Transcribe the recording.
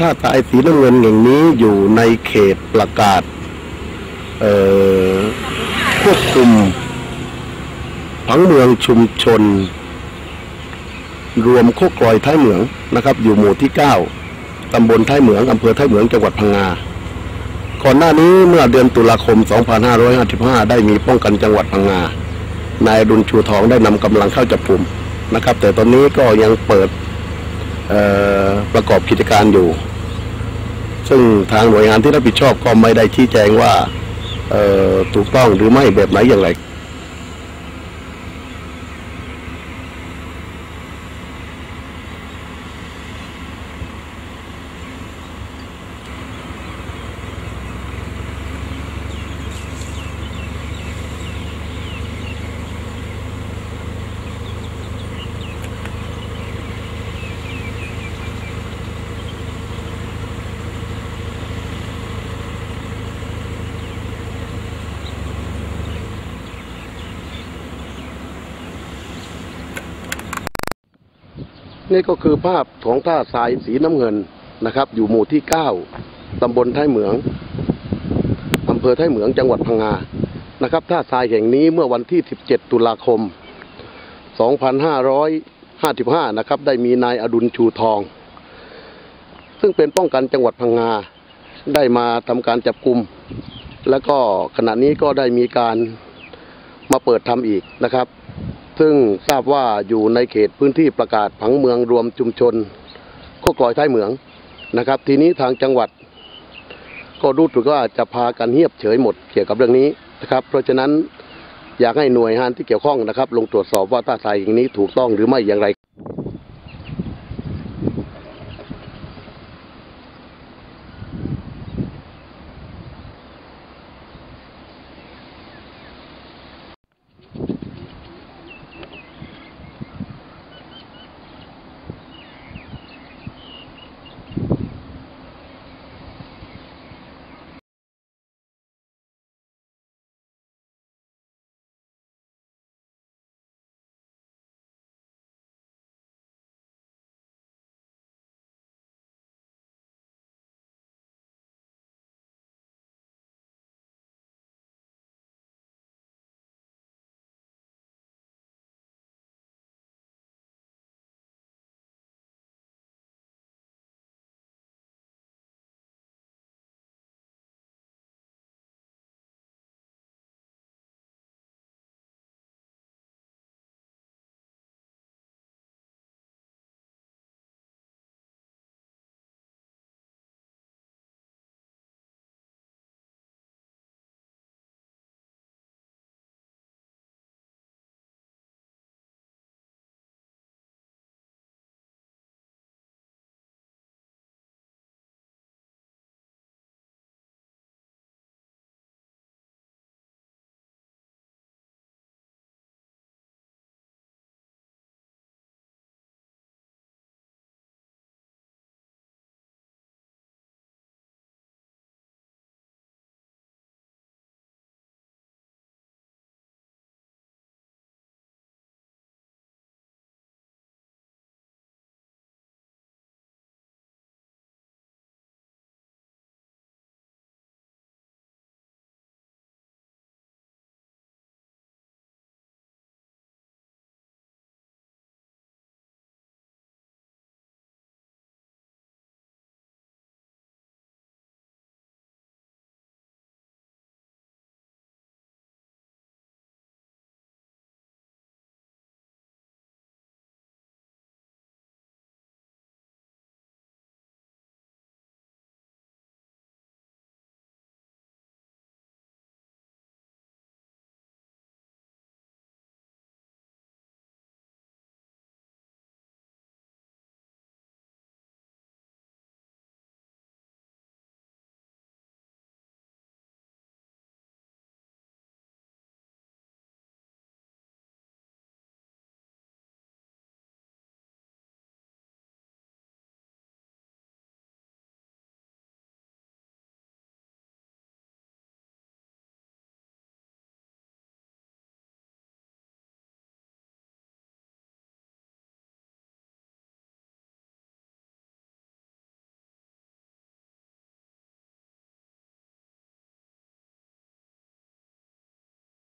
ท่าทรายสีน้ำเงินอย่างนี้อยู่ในเขตประกาศควบคุมผังเมืองชุมชน รวมโคกลอยท้ายเหมืองนะครับ อยู่หมู่ที่ 9 ตำบลท้ายเหมืองอำเภอท้ายเหมืองจังหวัดพังงาก่อนหน้านี้เมื่อเดือนตุลาคม 2555 ได้มีป้องกันจังหวัดพังงานายดุลชูทองได้นำกำลังเข้าจับกลุ่มนะครับ แต่ตอนนี้ก็ยังเปิดประกอบกิจการอยู่ ซึ่งทางหน่วยงานที่รับผิดชอบก็ไม่ได้ชี้แจงว่าถูกต้องหรือไม่แบบไหนอย่างไร นี่ก็คือภาพของท่าทรายสีน้ำเงินนะครับ อยู่หมู่ที่เก้าตำบลท้ายเหมืองอำเภอท้ายเหมืองจังหวัดพังงานะครับท่าทรายแห่งนี้เมื่อวันที่ 17 ตุลาคม 2555 นะครับ ได้มีนายอดุลชูทอง ซึ่งเป็นป้องกันจังหวัดพังงา ได้มาทำการจับกลุ่มแล้วก็ขณะนี้ก็ได้มีการมาเปิดทำอีกนะครับ ซึ่งทราบว่าอยู่ในเขตพื้นที่ประกาศผังเมืองรวมชุมชนโคกลอยท้ายเหมืองนะครับ ทีนี้ทางจังหวัด ก็รู้สึกว่าจะพากันเงียบเฉยหมดเกี่ยวกับเรื่องนี้นะครับ เพราะฉะนั้นอยากให้หน่วยงานที่เกี่ยวข้องนะครับ ลงตรวจสอบว่าท่าทรายอย่างนี้ถูกต้องหรือไม่อย่างไร